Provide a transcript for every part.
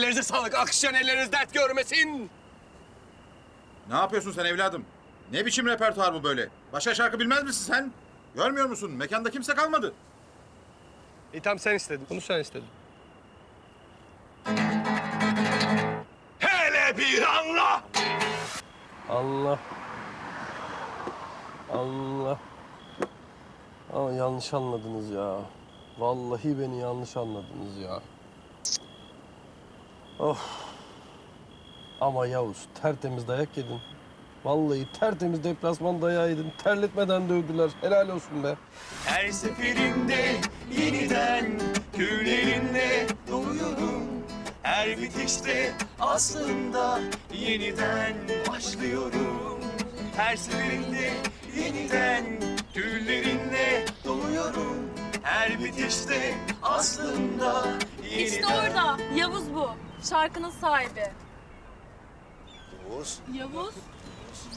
Ellerinize sağlık. Akışcan elleriniz dert görmesin. Ne yapıyorsun sen evladım? Ne biçim repertuar bu böyle? Başka şarkı bilmez misin sen? Görmüyor musun? Mekanda kimse kalmadı. İyi tamam sen istedin. Bunu sen istedin. Hele bir anla. Allah. Allah. Aa, yanlış anladınız ya. Vallahi beni yanlış anladınız ya. Of. Ama Yavuz tertemiz dayak yedin. Vallahi tertemiz deplasman dayağı yedin. Terletmeden dövdüler. Helal olsun be. Her seferinde yeniden tüylerinle doluyorum Her bitişte aslında yeniden başlıyorum Her seferinde yeniden tüylerinle doluyorum Her bitişte aslında yeniden İşte orada. Yavuz bu. Şarkının sahibi. Yavuz. Yavuz.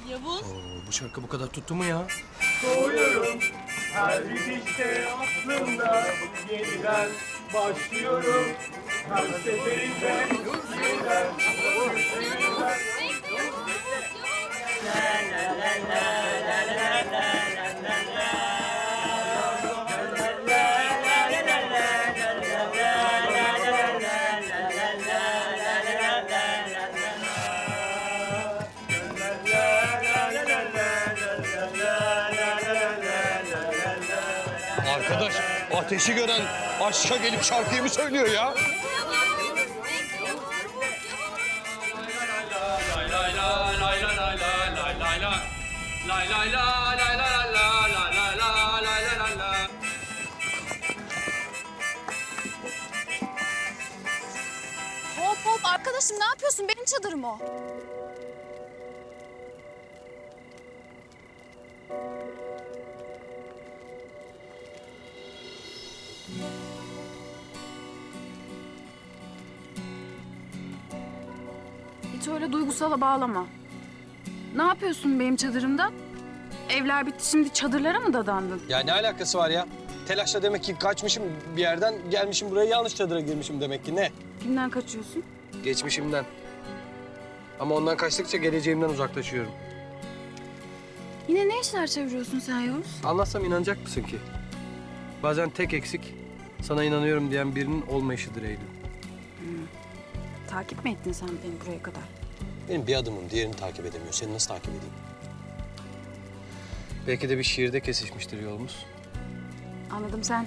Yavuz. bu şarkı bu kadar tuttu mu ya? Doğuyorum Her bitişte aslında yeniden başlıyorum Her seferinde yeniden ateşi gören aşka gelip şarkıyı mı söylüyor ya? Hop hop arkadaşım ne yapıyorsun? Benim çadırım o. Hiç öyle duygusala bağlama. Ne yapıyorsun benim çadırımda? Evler bitti şimdi çadırlara mı dadandın? Ya ne alakası var ya? Telaşla demek ki kaçmışım bir yerden gelmişim buraya yanlış çadıra girmişim demek ki ne? Kimden kaçıyorsun? Geçmişimden. Ama ondan kaçtıkça geleceğimden uzaklaşıyorum. Yine ne işler çeviriyorsun sen Yavuz? Anlatsam inanacak mısın ki? Bazen tek eksik sana inanıyorum diyen birinin olmayışıdır Eylül. Takip mi ettin sen beni buraya kadar? Benim bir adımım diğerini takip edemiyor. Seni nasıl takip edeyim? Belki de bir şiirde kesişmiştir yolumuz. Anladım sen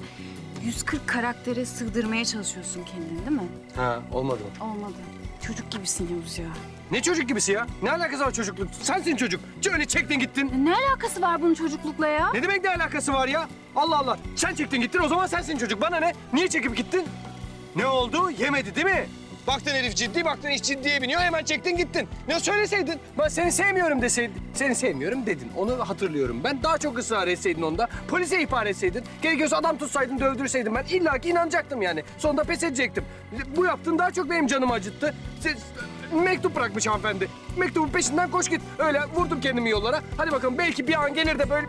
140 karaktere sığdırmaya çalışıyorsun kendini değil mi? Ha olmadı mı? Olmadı. Çocuk gibisin Yavuz ya. Ne çocuk gibisi ya? Ne alakası var çocukluk? Sensin çocuk. Öyle çektin gittin. Ne alakası var bunun çocuklukla ya? Ne demek ne alakası var ya? Allah Allah. Sen çektin gittin o zaman sensin çocuk. Bana ne? Niye çekip gittin? Ne oldu? Yemedi değil mi? Baktın herif ciddi, baktın iş ciddiye biniyor. Hemen çektin gittin. Ne söyleseydin? Ben seni sevmiyorum deseydin. Seni sevmiyorum dedin. Onu hatırlıyorum. Ben daha çok ısrar etseydin onda. Polise ihbar etseydin. Gerekiyorsa adam tutsaydın, dövdürseydin. Ben illaki inanacaktım yani. Sonunda pes edecektim. Bu yaptığın daha çok benim canımı acıttı. Siz, mektup bırakmış hanımefendi. Mektubun peşinden koş git. Öyle vurdum kendimi yollara. Hadi bakalım belki bir an gelir de böyle